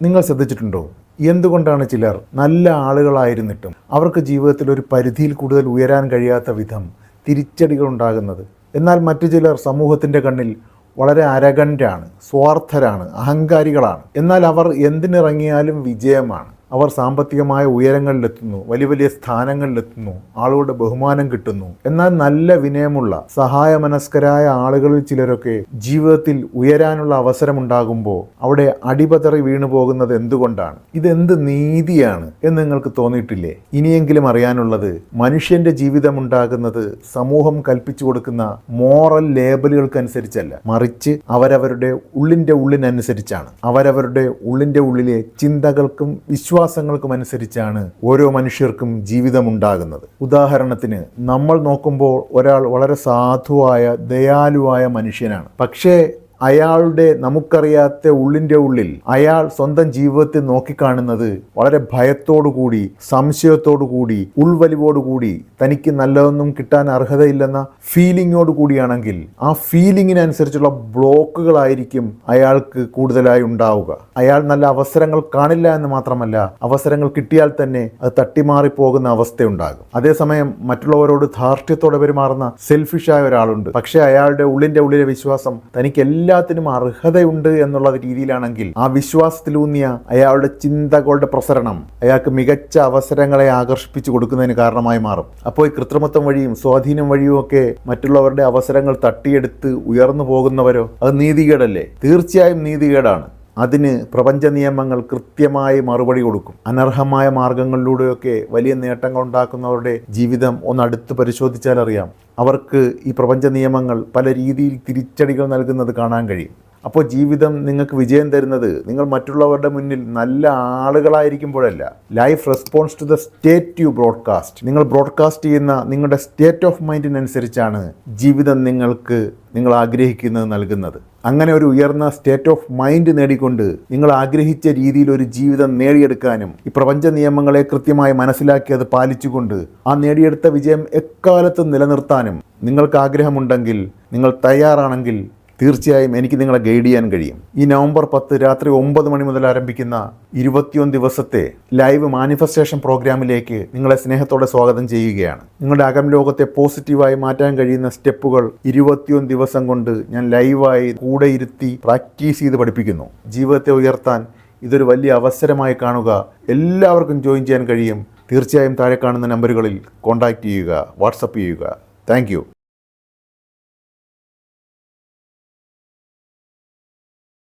നിങ്ങൾ ശ്രദ്ധിച്ചിട്ടുണ്ടോ? എന്തുകൊണ്ടാണ് ചിലർ നല്ല ആളുകളായിരുന്നിട്ടും അവർക്ക് ജീവിതത്തിൽ ഒരു പരിധിയിൽ കൂടുതൽ ഉയരാൻ കഴിയാത്ത വിധം തിരിച്ചടികൾ ഉണ്ടാകുന്നത് എന്നാൽ മറ്റു ചിലർ സമൂഹത്തിന്റെ കണ്ണിൽ വളരെ അരകണ്ടാണ് സ്വാർത്ഥരാണ് അഹങ്കാരികളാണ്. എന്നാൽ അവർ എന്തിനിറങ്ങിയാലും വിജയമാണ്. അവർ സാമ്പത്തികമായ ഉയരങ്ങളിലെത്തുന്നു വലിയ വലിയ സ്ഥാനങ്ങളിലെത്തുന്നു ആളുകളുടെ ബഹുമാനം കിട്ടുന്നു. എന്നാൽ നല്ല വിനയമുള്ള സഹായമനസ്കരായ ആളുകളിൽ ചിലരൊക്കെ ജീവിതത്തിൽ ഉയരാനുള്ള അവസരമുണ്ടാകുമ്പോൾ അവിടെ അടിപതറി വീണു പോകുന്നത് എന്തുകൊണ്ടാണ്? ഇതെന്ത് നീതിയാണ് എന്ന് നിങ്ങൾക്ക് തോന്നിയിട്ടില്ലേ? ഇനിയെങ്കിലും അറിയാനുള്ളത് മനുഷ്യന്റെ ജീവിതം ഉണ്ടാകുന്നത് സമൂഹം കൽപ്പിച്ചു കൊടുക്കുന്ന മോറൽ ലേബലുകൾക്കനുസരിച്ചല്ല. മറിച്ച് അവരവരുടെ ഉള്ളിന്റെ ഉള്ളിനനുസരിച്ചാണ്. അവരവരുടെ ഉള്ളിന്റെ ഉള്ളിലെ ചിന്തകൾക്കും വിശ്വാസങ്ങൾക്കും അനുസരിച്ചാണ് ഓരോ മനുഷ്യർക്കും ജീവിതമുണ്ടാകുന്നത്. ഉദാഹരണത്തിന് നമ്മൾ നോക്കുമ്പോൾ ഒരാൾ വളരെ സാധുവായ ദയാലുവായ മനുഷ്യനാണ്. പക്ഷേ അയാളുടെ നമുക്കറിയാത്ത ഉള്ളിന്റെ ഉള്ളിൽ അയാൾ സ്വന്തം ജീവിതത്തിൽ നോക്കിക്കാണുന്നത് വളരെ ഭയത്തോടുകൂടി സംശയത്തോടുകൂടി ഉൾവലിവോടുകൂടി തനിക്ക് നല്ലതൊന്നും കിട്ടാൻ അർഹതയില്ലെന്ന ഫീലിങ്ങോട് കൂടിയാണെങ്കിൽ ആ ഫീലിങ്ങിനനുസരിച്ചുള്ള ബ്ലോക്കുകളായിരിക്കും അയാൾക്ക് കൂടുതലായി ഉണ്ടാവുക. അയാൾ നല്ല അവസരങ്ങൾ കാണില്ല എന്ന് മാത്രമല്ല അവസരങ്ങൾ കിട്ടിയാൽ തന്നെ അത് തട്ടിമാറി പോകുന്ന അവസ്ഥയുണ്ടാകും. അതേസമയം മറ്റുള്ളവരോട് ധാർഷ്ട്യത്തോടെ പെരുമാറുന്ന സെൽഫിഷായ ഒരാളുണ്ട്. പക്ഷേ അയാളുടെ ഉള്ളിന്റെ ഉള്ളിലെ വിശ്വാസം തനിക്ക് എല്ലാത്തിനും അർഹതയുണ്ട് എന്നുള്ള രീതിയിലാണെങ്കിൽ ആ വിശ്വാസത്തിലൂന്നിയ അയാളുടെ ചിന്തകളുടെ പ്രസരണം അയാൾക്ക് മികച്ച അവസരങ്ങളെ ആകർഷിപ്പിച്ചു കൊടുക്കുന്നതിന് കാരണമായി മാറും. അപ്പോൾ ഈ കൃത്രിമത്വം വഴിയും സ്വാധീനം വഴിയും ഒക്കെ മറ്റുള്ളവരുടെ അവസരങ്ങൾ തട്ടിയെടുത്ത് ഉയർന്നു പോകുന്നവരോ? അത് നീതികേടല്ലേ? തീർച്ചയായും നീതികേടാണ്. അതിന് പ്രപഞ്ച നിയമങ്ങൾ കൃത്യമായി മറുപടി കൊടുക്കും. അനർഹമായ മാർഗങ്ങളിലൂടെയൊക്കെ വലിയ നേട്ടങ്ങൾ ഉണ്ടാക്കുന്നവരുടെ ജീവിതം ഒന്ന് അടുത്ത് പരിശോധിച്ചാൽ അറിയാം അവർക്ക് ഈ പ്രപഞ്ച നിയമങ്ങൾ പല രീതിയിൽ തിരിച്ചടികൾ നൽകുന്നത് കാണാൻ കഴിയും. അപ്പോൾ ജീവിതം നിങ്ങൾക്ക് വിജയം തരുന്നത് നിങ്ങൾ മറ്റുള്ളവരുടെ മുന്നിൽ നല്ല ആളുകളായിരിക്കുമ്പോഴല്ല. Life response to the state you broadcast നിങ്ങൾ ബ്രോഡ്കാസ്റ്റ് ചെയ്യുന്ന നിങ്ങളുടെ സ്റ്റേറ്റ് ഓഫ് മൈൻഡിനനുസരിച്ചാണ് ജീവിതം നിങ്ങൾക്ക് നിങ്ങൾ ആഗ്രഹിക്കുന്നത് നൽകുന്നത്. അങ്ങനെ ഒരു ഉയർന്ന സ്റ്റേറ്റ് ഓഫ് മൈൻഡ് നേടിക്കൊണ്ട് നിങ്ങൾ ആഗ്രഹിച്ച രീതിയിൽ ഒരു ജീവിതം നേടിയെടുക്കാനും ഈ പ്രപഞ്ച നിയമങ്ങളെ കൃത്യമായി മനസ്സിലാക്കി അത് പാലിച്ചുകൊണ്ട് ആ നേടിയെടുത്ത വിജയം എക്കാലത്തും നിലനിർത്താനും നിങ്ങൾക്ക് ആഗ്രഹമുണ്ടെങ്കിൽ നിങ്ങൾ തയ്യാറാണെങ്കിൽ തീർച്ചയായും എനിക്ക് നിങ്ങളെ ഗൈഡ് ചെയ്യാൻ കഴിയും. ഈ നവംബർ പത്ത് രാത്രി ഒമ്പത് മണി മുതൽ ആരംഭിക്കുന്ന ഇരുപത്തിയൊന്ന് ദിവസത്തെ ലൈവ് മാനിഫെസ്റ്റേഷൻ പ്രോഗ്രാമിലേക്ക് നിങ്ങളെ സ്നേഹത്തോടെ സ്വാഗതം ചെയ്യുകയാണ്. നിങ്ങളുടെ അകം ലോകത്തെ പോസിറ്റീവായി മാറ്റാൻ കഴിയുന്ന സ്റ്റെപ്പുകൾ ഇരുപത്തിയൊന്ന് ദിവസം കൊണ്ട് ഞാൻ ലൈവായി കൂടെ ഇരുത്തി പ്രാക്ടീസ് ചെയ്ത് പഠിപ്പിക്കുന്നു. ജീവിതത്തെ ഉയർത്താൻ ഇതൊരു വലിയ അവസരമായി കാണുക. എല്ലാവർക്കും ജോയിൻ ചെയ്യാൻ കഴിയും. തീർച്ചയായും താഴെ കാണുന്ന നമ്പറുകളിൽ കോൺടാക്റ്റ് ചെയ്യുക വാട്സപ്പ് ചെയ്യുക. താങ്ക്